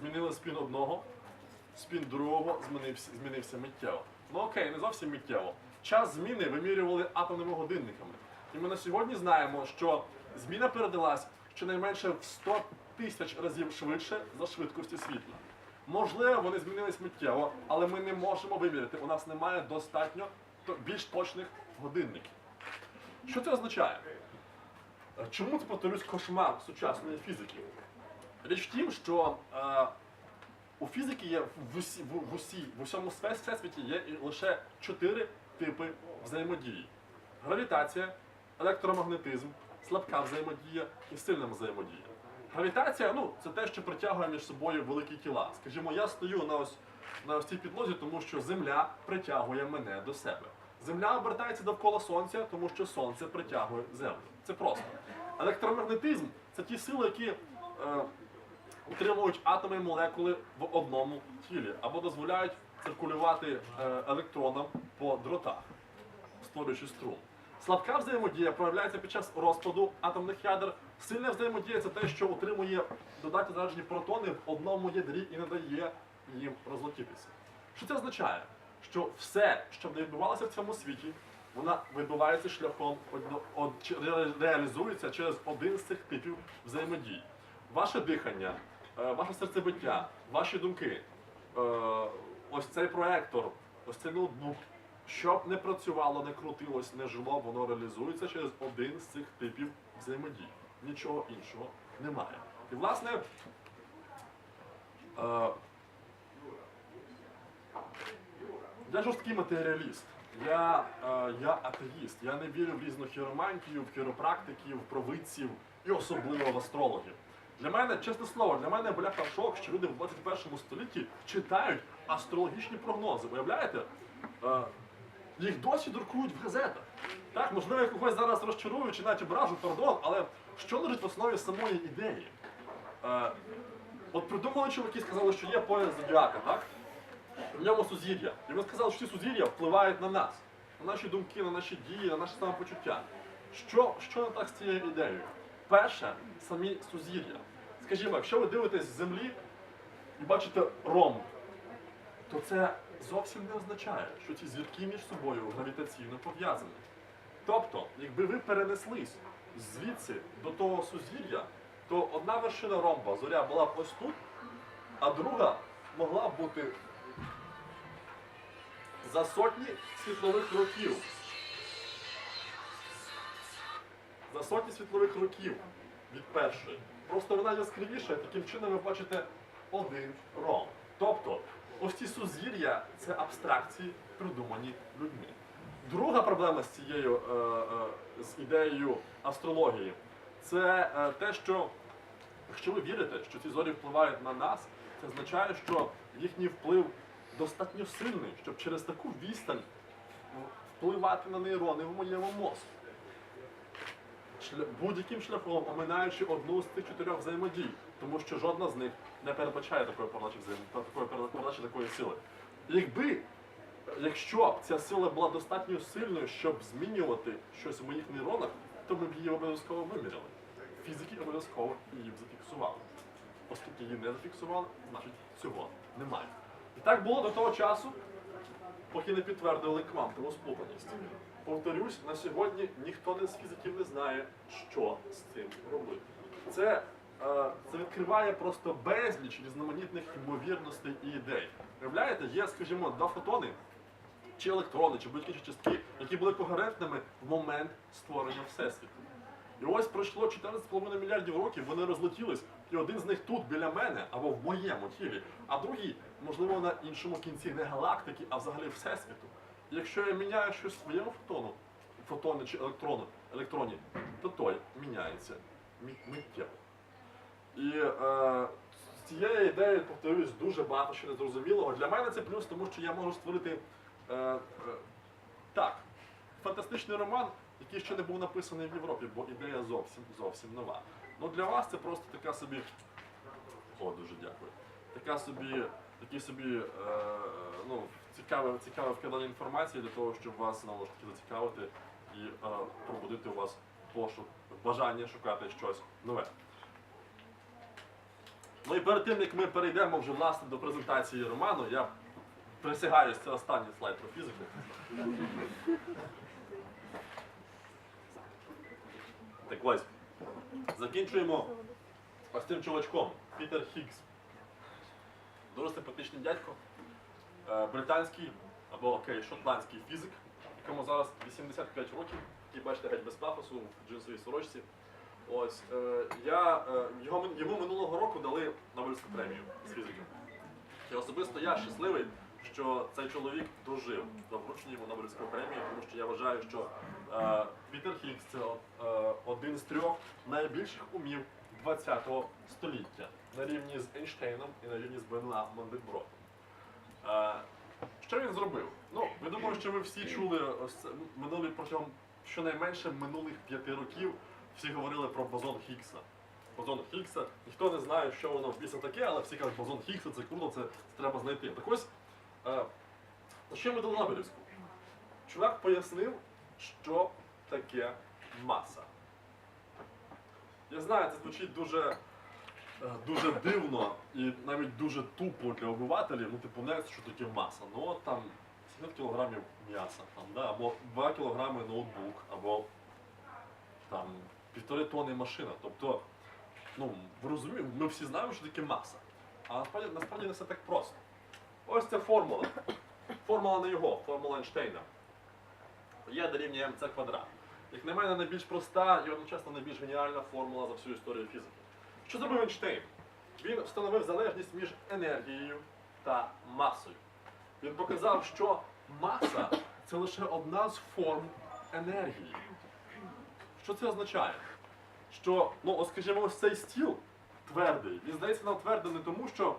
змінили спін одного, спін другого змінився, змінився миттєво. Ну окей, не зовсім миттєво. Час зміни вимірювали атомними годинниками. І ми на сьогодні знаємо, що зміна передалась щонайменше в 100 тисяч разів швидше за швидкості світла. Можливо, вони змінились миттєво, але ми не можемо виміряти. У нас немає достатньо більш точних годинників. Що це означає? Е, Чому це повторюсь кошмар сучасної фізики? Річ в тім, що е, у фізики є в, усі, в, в, усі, в усьому всесвіті є лише чотири типи взаємодії: гравітація, електромагнетизм, слабка взаємодія і сильна взаємодія. Гравітація ну, це те, що притягує між собою великі тіла. Скажімо, я стою на ось, на ось цій підлозі, тому що Земля притягує мене до себе. Земля обертається довкола Сонця, тому що Сонце притягує Землю. Це просто. Електромагнетизм це ті сили, які е, утримують атоми і молекули в одному тілі або дозволяють циркулювати е, електронам по дротах, створюючи струм. Слабка взаємодія проявляється під час розпаду атомних ядер. Сильна взаємодія це те, що утримує додатні заряджені протони в одному ядрі і не дає їм розлетітися. Що це означає? Що все, що не відбувалося в цьому світі, вона відбувається шляхом реалізується через один з цих типів взаємодії. Ваше дихання, ваше серцебиття, ваші думки, е, ось цей проектор, ось цей ноутбук, щоб не працювало, не крутилось, не жило, воно реалізується через один з цих типів взаємодії. Нічого іншого немає. І власне. Е, я жорсткий матеріаліст. Я, е, я атеїст. Я не вірю в різну хіромантію, в хіропрактиків, в провидців і особливо в астрологів. Для мене, чесне слово, для мене бляха шок, що люди в 21 столітті читають астрологічні прогнози. Уявляєте? Е, їх досі друкують в газетах. Так, можливо, я когось зараз розчарую чи навіть ображу, пардон, але що лежить в основі самої ідеї? Е, от придумали чуваки, сказали, що є пояс зодіака, так? В ньому сузір'я. І він сказав, що ці сузір'я впливають на нас, на наші думки, на наші дії, на наше самопочуття. Що, що не так з цією ідеєю? Перше, самі сузір'я. Скажімо, якщо ви дивитесь з землі і бачите ромб, то це зовсім не означає, що ці зірки між собою гравітаційно пов'язані. Тобто, якби ви перенеслись звідси до того сузір'я, то одна вершина ромба, зоря була б ось тут, а друга могла б бути за сотні світлових років. За сотні світлових років від першої. Просто вона яскравіша, і таким чином ви бачите один ром. Тобто, ось ці сузір'я це абстракції, придумані людьми. Друга проблема з цією е, е, з ідеєю астрології це е, те, що якщо ви вірите, що ці зорі впливають на нас, це означає, що їхній вплив достатньо сильний, щоб через таку відстань впливати на нейрони в моєму мозку. Будь-яким шляхом оминаючи одну з цих чотирьох взаємодій, тому що жодна з них не передбачає такої передачі такої передачі такої сили. Якби, якщо б ця сила була достатньо сильною, щоб змінювати щось в моїх нейронах, то ми б її обов'язково виміряли. Фізики обов'язково її б зафіксували. Оскільки її не зафіксували, значить цього немає. І так було до того часу, поки не підтвердили квантову сплутаність. Повторюсь, на сьогодні ніхто з фізиків не знає, що з цим робити. Це, е, це відкриває просто безліч різноманітних ймовірностей і ідей. Уявляєте, є, скажімо, два фотони, чи електрони, чи будь-які частки, які були когерентними в момент створення Всесвіту. І ось пройшло 14,5 мільярдів років, вони розлетілись, і один з них тут біля мене або в моєму тілі, а другий, можливо, на іншому кінці не галактики, а взагалі всесвіту. Якщо я міняю щось своєму фотону, фотоні чи електрону, електроні, то той міняється миттєво. І е, з цієї ідеї, повторюсь, дуже багато що незрозумілого. Для мене це плюс, тому що я можу створити е, е, так, фантастичний роман, який ще не був написаний в Європі, бо ідея зовсім зовсім нова. Ну для вас це просто така собі. О, дуже дякую. Така собі, такий собі е, ну, цікаве, цікаве вкидання інформації для того, щоб вас знову ж таки зацікавити і е, пробудити у вас пошук, бажання шукати щось нове. Ну і перед тим, як ми перейдемо вже власне до презентації роману, я присягаюсь, це останній слайд про фізику. Так ось. Закінчуємо ось цим чувачком. Пітер Хіггс. Дуже симпатичний дядько. Е, Британський або окей, шотландський фізик, якому зараз 85 років, який бачите геть без пафосу в джинсовій сорочці. Ось е, я е, його йому минулого року дали Нобелівську премію з фізики. І особисто я щасливий, що цей чоловік дожив до вручення йому Нобелівської премії, тому що я вважаю, що Пітер Хіггс це один з трьох найбільших умів ХХ століття на рівні з Ейнштейном і на рівні з Бенуа Мандельбротом. Що він зробив? Ну, я думаю, що ви всі чули минулі протягом щонайменше минулих п'яти років всі говорили про бозон Хіггса. Бозон Хіггса. Ніхто не знає, що воно в біса таке, але всі кажуть, бозон Хіггса, це круто, це, це треба знайти. Так ось, е, що ми дали Нобелівську? Чувак пояснив, що таке маса. Я знаю, це звучить дуже, дуже дивно і навіть дуже тупо для обивателів. Ну, типу, не що таке маса. Ну, от там 70 кілограмів м'яса, там, да, або 2 кілограми ноутбук, або там півтори тони машина. Тобто, ну, ви розумієте, ми всі знаємо, що таке маса. А насправді, насправді не все так просто. Ось ця формула. Формула не його, формула Ейнштейна. Є дорівнює МЦ квадрат. Як на мене, найбільш проста і одночасно найбільш геніальна формула за всю історію фізики. Що зробив Ейнштейн? Він встановив залежність між енергією та масою. Він показав, що маса це лише одна з форм енергії. Що це означає? Що, ну, от скажімо, ось цей стіл твердий. Він здається нам твердий не тому, що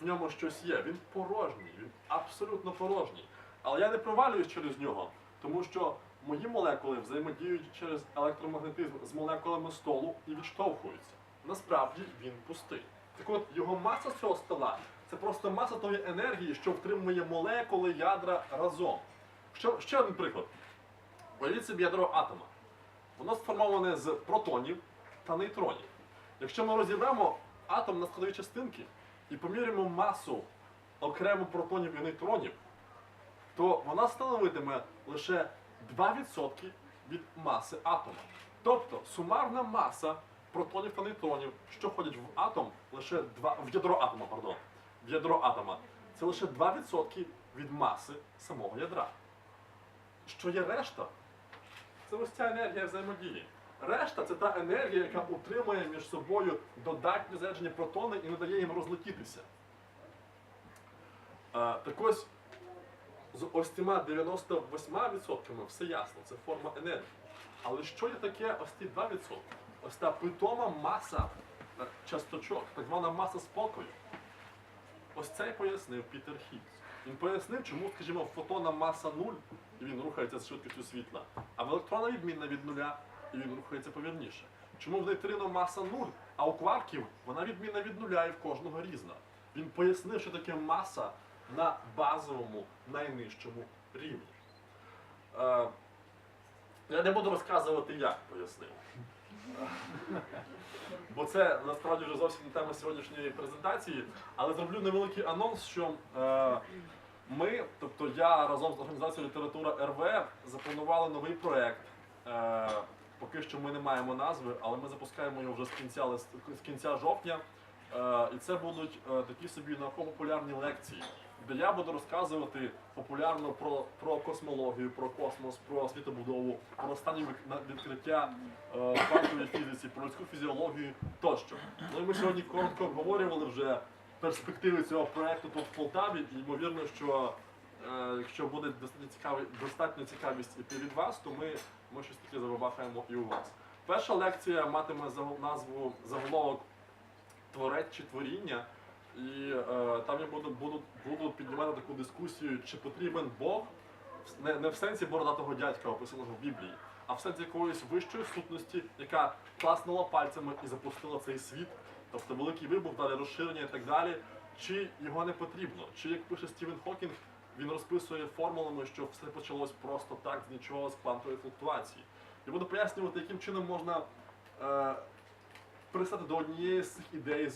в ньому щось є. Він порожній, він абсолютно порожній. Але я не провалююсь через нього, тому що мої молекули взаємодіють через електромагнетизм з молекулами столу і відштовхуються. Насправді він пустий. Так от його маса цього стола це просто маса тої енергії, що втримує молекули ядра разом. Що, ще один приклад. Уявіть собі ядро атома. Воно сформоване з протонів та нейтронів. Якщо ми розібремо атом на складові частинки і поміряємо масу окремо протонів і нейтронів, то вона становитиме лише 2% від маси атома. Тобто сумарна маса протонів та нейтронів, що входять в атом, лише 2, в ядро атома, пардон, в ядро атома, це лише 2% від маси самого ядра. Що є решта? Це ось ця енергія взаємодії. Решта це та енергія, яка утримує між собою додатні заряджені протони і не дає їм розлетітися. Е, так ось з ось цими 98% все ясно, це форма енергії. Але що є таке ось ці 2%? Ось та питома маса е, часточок, так звана маса спокою. Ось це й пояснив Пітер Хіггс. Він пояснив, чому, скажімо, фотона маса 0, і він рухається з швидкістю світла, а в електрона відмінна від нуля, і він рухається повільніше. Чому в нейтрино маса 0, а у кварків вона відмінна від нуля і в кожного різна. Він пояснив, що таке маса на базовому найнижчому рівні. Е, я не буду розказувати, як пояснив. Бо це насправді вже зовсім не тема сьогоднішньої презентації, але зроблю невеликий анонс, що е, ми, тобто я разом з організацією Література РВ, запланували новий проєкт. Е, поки що ми не маємо назви, але ми запускаємо його вже з кінця, з кінця жовтня. Е, і це будуть е, такі собі науково-популярні лекції, де я буду розказувати популярно про, про космологію, про космос, про світобудову, про останні відкриття е, фізиці, про людську фізіологію тощо. Ну і ми сьогодні коротко обговорювали вже перспективи цього проекту тут в Полтаві, і ймовірно, що е, якщо буде достатньо цікавий, достатньо цікавість і від вас, то ми, ми щось таке забабахаємо і у вас. Перша лекція матиме назву заголовок творець чи творіння. І е, там я буду, буду, буду піднімати таку дискусію, чи потрібен Бог не, не в сенсі бородатого дядька, описаного в Біблії, а в сенсі якоїсь вищої сутності, яка класнула пальцями і запустила цей світ, тобто великий вибух, далі розширення і так далі. Чи його не потрібно? Чи як пише Стівен Хокінг, він розписує формулами, що все почалось просто так, з нічого, з квантової флуктуації. І буду пояснювати, яким чином можна е, пристати до однієї з цих ідей,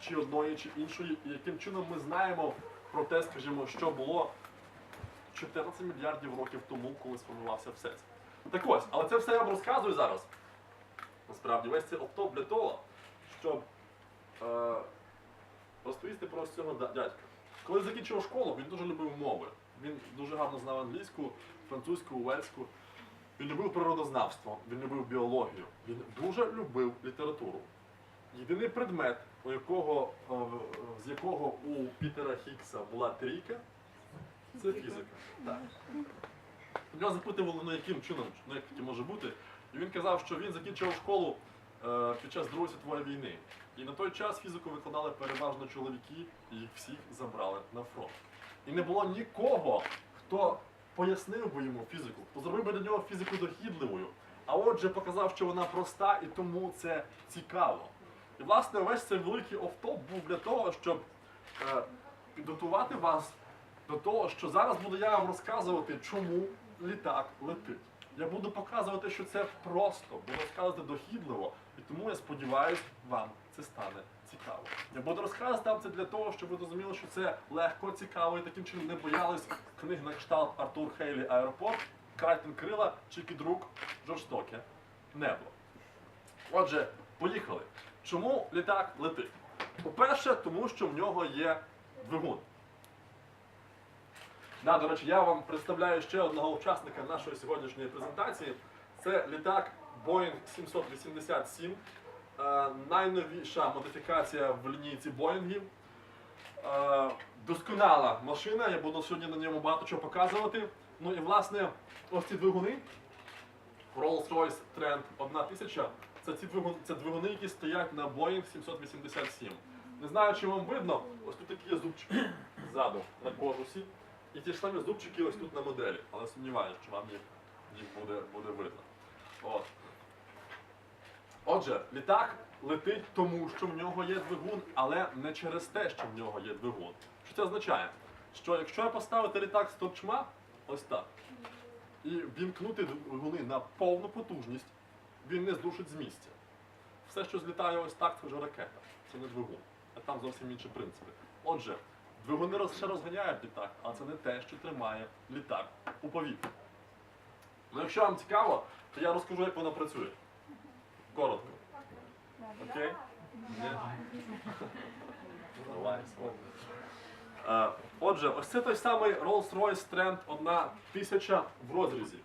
чи одної, чи іншої, і яким чином ми знаємо про те, скажімо, що було 14 мільярдів років тому, коли сформувався Всесвіт. Так ось, але це все я вам розказую зараз. Насправді, весь цей оптоп для того, щоб е, розповісти про ось цього дядька. Коли закінчив школу, він дуже любив мови. Він дуже гарно знав англійську, французьку, уельську. Він любив природознавство, він любив біологію, він дуже любив літературу. Єдиний предмет, у якого, е, з якого у Пітера Хікса була трійка, це фізика. Так. У нього запитували, ну яким чином, ну як таке може бути. І він казав, що він закінчив школу е, під час Другої світової війни. І на той час фізику викладали переважно чоловіки, і їх всіх забрали на фронт. І не було нікого, хто пояснив би йому фізику, зробив би для нього фізику дохідливою. А отже, показав, що вона проста і тому це цікаво. І власне весь цей великий офтоп був для того, щоб е, підготувати вас до того, що зараз буду я вам розказувати, чому літак летить. Я буду показувати, що це просто, буду розказувати дохідливо, і тому я сподіваюся, вам це стане цікаво. Я буду розказувати це для того, щоб ви розуміли, що це легко, цікаво і таким чином не боялись книг на кшталт Артур Хейлі Аеропорт, Крайтон Крила чи Кідрук Жорстоке Небо. Отже, поїхали. Чому літак летить? По-перше, тому що в нього є двигун. Да, до речі, я вам представляю ще одного учасника нашої сьогоднішньої презентації. Це літак Boeing 787, е, найновіша модифікація в лінійці Боїнгів. Е, досконала машина, я буду сьогодні на ньому багато чого показувати. Ну і власне, ось ці двигуни Rolls-Royce Trent 1000 це ці двигуни, це двигуни, які стоять на Boeing 787. Не знаю, чи вам видно, ось тут такі є зубчики ззаду на корпусі. І ті ж самі зубчики ось тут на моделі, але сумніваюся, що вам їх, їх буде, буде видно. От. Отже, літак летить тому, що в нього є двигун, але не через те, що в нього є двигун. Що це означає? Що якщо я поставити літак з торчма, ось так, і вімкнути двигуни на повну потужність, він не зрушить з місця. Все, що злітає ось так, це вже ракета, це не двигун. А там зовсім інші принципи. Отже, двигуни ще розганяють літак, але це не те, що тримає літак у повітрі. Ну, якщо вам цікаво, то я розкажу, як воно працює. Коротко. Окей? Давай. Е, Отже, ось це той самий Rolls-Royce Trend 1000 в розрізі.